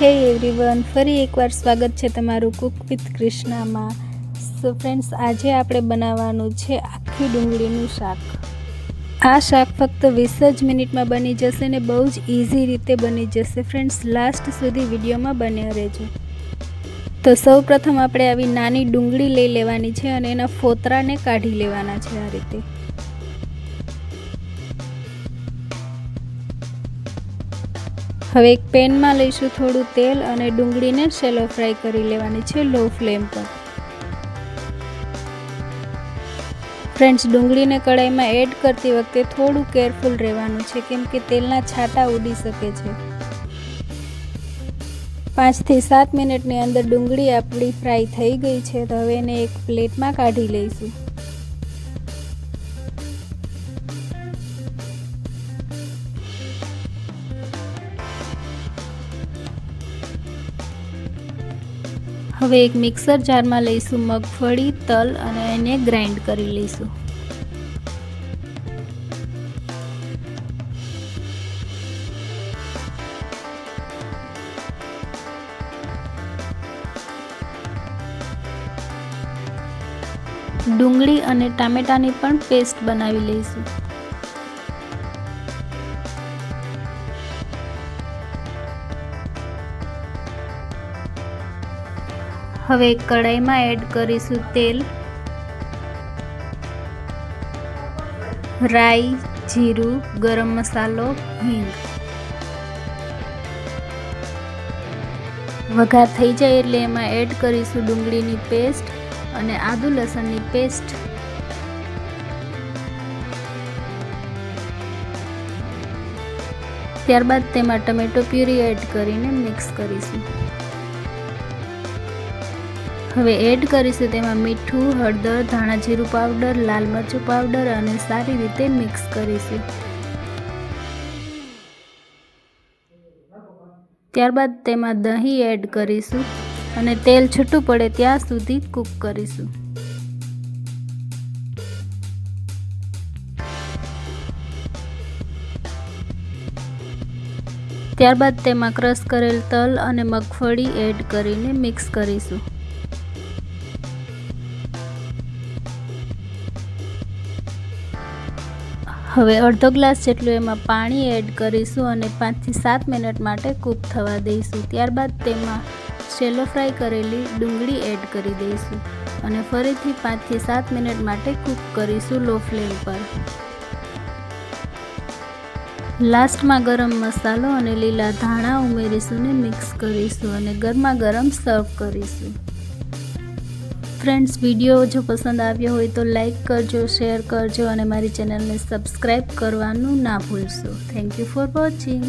હે એવરીવન, ફરી એકવાર સ્વાગત છે તમારું કુક વિથ કૃષ્ણામાં. સો ફ્રેન્ડ્સ આજે આપણે બનાવવાનું છે આખી ડુંગળીનું શાક. આ શાક ફક્ત વીસ જ મિનિટમાં બની જશે ને બહુ જ ઇઝી રીતે બની જશે. ફ્રેન્ડ્સ લાસ્ટ સુધી વિડીયોમાં બન્યા રહેજો. તો સૌ પ્રથમ આપણે આવી નાની ડુંગળી લઈ લેવાની છે અને એના ફોતરાને કાઢી લેવાના છે આ રીતે. હવે એક પેનમાં લઈશું થોડું તેલ અને ડુંગળીને શેલો ફ્રાય કરી લેવાની છે લો ફ્લેમ પર. ફ્રેન્ડ્સ ડુંગળીને કડાઈમાં એડ કરતી વખતે થોડું કેરફુલ રહેવાનું છે, કેમ કે તેલના છાંટા ઉડી શકે છે. પાંચથી સાત મિનિટની અંદર ડુંગળી આપણી ફ્રાય થઈ ગઈ છે, તો હવે એને એક પ્લેટમાં કાઢી લઈશું. હવે એક મિક્સર જારમાં લઈશું મગફળી, તલ અને એને ગ્રાઇન્ડ કરી લઈશું. ડુંગળી અને ટામેટાની પણ પેસ્ટ બનાવી લઈશું. હવે કઢાઈમાં એડ કરીશું તેલ. રાઈ, જીરું, ગરમ મસાલો, હિંગ. વઘાર થઈ જાય એટલે એમાં એડ કરીશું ડુંગળીની પેસ્ટ અને આદુ લસણની પેસ્ટ. ત્યારબાદ તેમાં ટમેટો પ્યુરી એડ કરીને મિક્સ કરીશું. હવે એડ કરીશું તેમાં મીઠું, હળદર ધાણા જીરું પાવડર, લાલ મરચું પાવડર અને સારી રીતે મિક્સ કરીશું. ત્યારબાદ તેમાં દહીં એડ કરીશું અને તેલ છૂટું પડે ત્યાં સુધી કૂક કરીશું. ત્યારબાદ તેમાં ક્રશ કરેલ તલ અને મગફળી એડ કરીને મિક્સ કરીશું. હવે અડધો ગ્લાસ જેટલું એમાં પાણી એડ કરીશું અને પાંચથી સાત મિનિટ માટે કૂક થવા દઈશું. ત્યારબાદ તેમાં શેલો ફ્રાય કરેલી ડુંગળી એડ કરી દઈશું અને ફરીથી પાંચથી સાત મિનિટ માટે કૂક કરીશું લો ફ્લેમ પર. લાસ્ટમાં ગરમ મસાલો અને લીલા ધાણા ઉમેરીશું ને મિક્સ કરીશું અને ગરમા ગરમ સર્વ કરીશું. ફ્રેન્ડ્સ વીડિયો જો પસંદ આવ્યો હોય તો લાઈક કરજો શેર કરજો અને મારી ચેનલને સબસ્ક્રાઈબ કરવાનું ના ભૂલશો. Thank you for watching